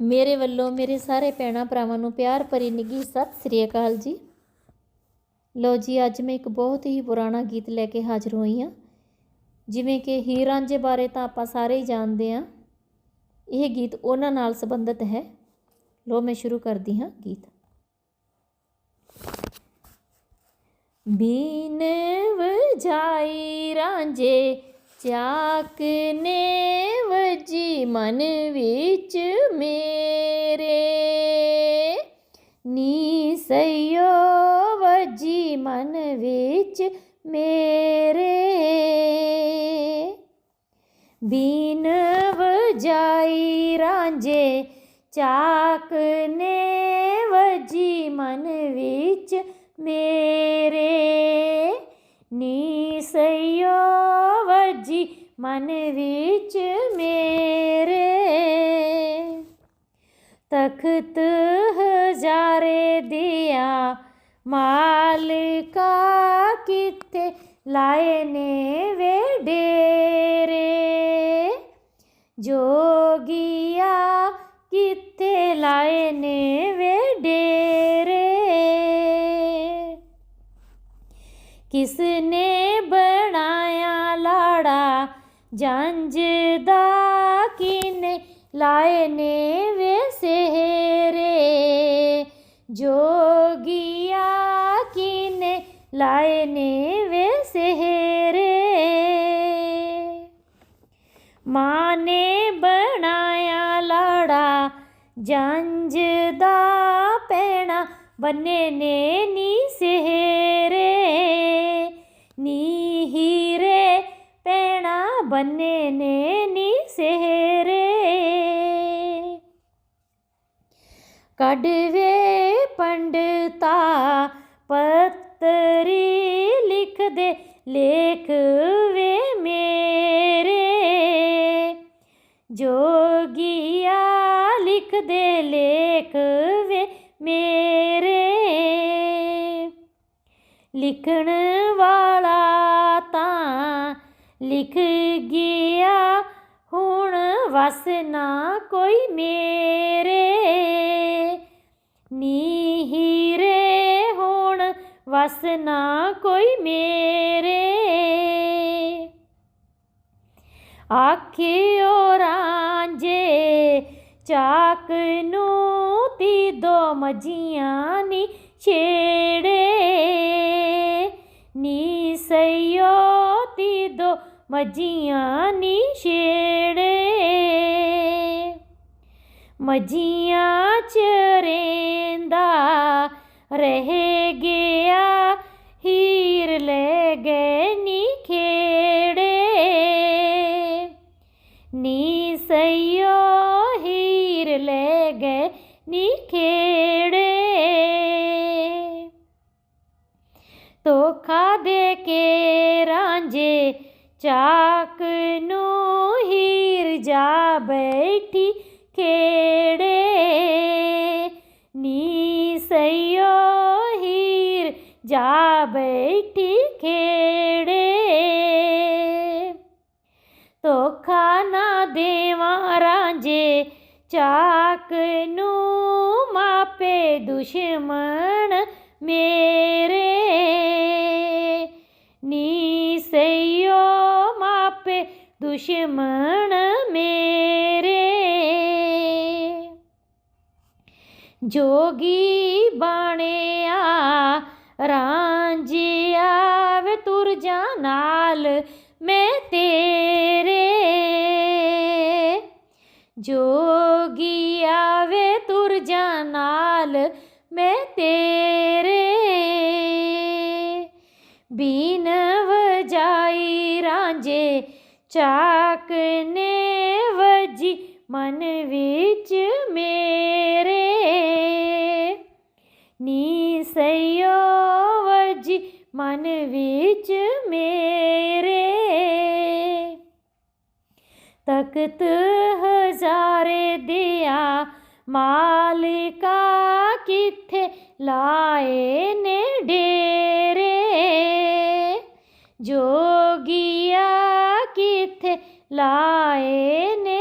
ਮੇਰੇ ਵੱਲੋਂ ਮੇਰੇ ਸਾਰੇ ਭੈਣਾਂ ਭਰਾਵਾਂ ਨੂੰ ਪਿਆਰ ਭਰੀ ਨਿੱਘੀ ਸਤਿ ਸ੍ਰੀ ਅਕਾਲ ਜੀ। ਲੋ ਜੀ, ਅੱਜ ਮੈਂ ਇੱਕ ਬਹੁਤ ਹੀ ਪੁਰਾਣਾ ਗੀਤ ਲੈ ਕੇ ਹਾਜ਼ਰ ਹੋਈ ਹਾਂ। ਜਿਵੇਂ ਕਿ ਹੀਰ ਰਾਂਝੇ ਬਾਰੇ ਤਾਂ ਆਪਾਂ ਸਾਰੇ ਹੀ ਜਾਣਦੇ ਹਾਂ। ਇਹ ਗੀਤ ਉਹਨਾਂ ਨਾਲ ਸੰਬੰਧਿਤ ਹੈ। ਲੋ ਮੈਂ ਸ਼ੁਰੂ ਕਰਦੀ ਹਾਂ ਗੀਤ। ਬੀਨ ਵਜਾਈ ਰਾਂਝੇ, ਚਾਕ ਨੇ ਮਨ ਵਿੱਚ ਮੇਰੇ। ਨੀ ਸਈਓ ਵਜੀ ਮਨ ਵਿੱਚ ਮੇਰੇ। ਬੀਨ ਵਜਾਈ ਰਾਂਝੇ ਚਾਕ ਨੇ ਵਜੀ ਮਨ ਵਿੱਚ ਮੇਰੇ। ਨੀ ਸਈਓ ਵਜੀ ਮਨ ਵਿੱਚ ਮੇਰੇ। ਤਖਤ ਹਜ਼ਾਰੇ ਦਿਆ ਮਾਲਕਾ ਕਿਤੇ ਲਾਏ ਨੇ ਵੇ ਡੇਰੇ। ਜੋਗੀਆ ਕਿਤੇ ਲਾਏ ਨੇ ਵੇ ਡੇਰੇ। ਕਿਸ ਨੇ ਬਣਾਇਆ ਜੰਜ ਦਾ ਕਿਨੇ ਲਾਏ ਨੇ ਵੇ ਸਹਰੇ? ਜੋਗੀਆ ਕਿਨੇ ਲਾਏ ਨੇ ਵੇ ਸਹਰੇ? ਮਾਂ ਨੇ ਬਣਾਇਆ ਲਾੜਾ, ਜੰਜ ਦਾ ਪੈਣਾ ਬੰਨੇ ਨੇ ਨੀ ਸਹਰੇ? ਨੀ ਪੈਣਾ ਬੰਨੇ ਨੇ ਨੀ ਸਹਰੇ। ਪੰਡਤਾ ਪੱਤਰੀ ਲਿਖਦੇ ਲੇਖ ਵੇ ਮੇਰੇ। ਜੋਗੀਆ ਲਿਖਦੇ ਲੇਖ ਵੇ ਮੇਰੇ। ਲਿਖਣ ਵਾਲਾ ਤਾਂ ਲਿਖ ਗਿਆ। ਹੁਣ ਵਸ ਨਾ ਕੋਈ ਮੇਰੇ। ਨੀ ਹੀਰੇ ਹੁਣ, ਵਸ ਨਾ ਕੋਈ ਮੇਰੇ। ਆਖਿਓ ਰਾਂਝੇ ਚਾਕ ਨੂੰ ਤੀ ਦੋ ਮਜੀਆਂ ਨੀ ਛੇੜੇ ਮਜੀਆਂ ਨੀ ਛੇੜੇ। ਮਜੀਆਂ ਚਰੇਂਦਾ ਰਹਿ ਗਿਆ ਹੀਰ ਲੈ ਗਏ ਨੀ ਖੇੜੇ। ਰਾਂਝੇ ਚਾਕ ਨੂੰ ਹੀਰ ਜਾ ਬੈਠੀ ਖੇੜੇ। ਨੀ ਸਈਓ ਹੀਰ ਜਾ ਬੈਠੀ ਖੇੜੇ। ਧੋਖਾ ਨਾ ਦੇਵਾਂ ਰਾਂਝੇ, ਚਾਕ ਨੂੰ ਦੁਸ਼ਮਣ ਮੇਰੇ। ਜੋਗੀ ਬਾਣਿਆ ਰਾਂਝਿਆ ਵੇ ਤੁਰ ਜਾ ਨਾਲ ਮੈਂ ਤੇਰੇ। ਜੋਗੀਆ ਵੇ ਤੁਰ ਜਾ ਨਾਲ ਮੈਂ ਤੇਰੇ। ਬੀਨ ਵਜਾਈ ਰਾਂਝੇ ਚਾਕ ਨੇ ਵਜੀ ਮਨ ਵਿੱਚ ਮੇਰੇ। ਨੀ ਸਈਓ ਵਜੀ ਮਨ ਵਿੱਚ ਮੇਰੇ। ਤਖਤ ਹਜ਼ਾਰੇ ਦਿਆ ਮਾਲਿਕਾ ਕਿੱਥੇ ਲਾਏ ਨੇ ਡੇਰੇ ਲਾਏ ਨੇ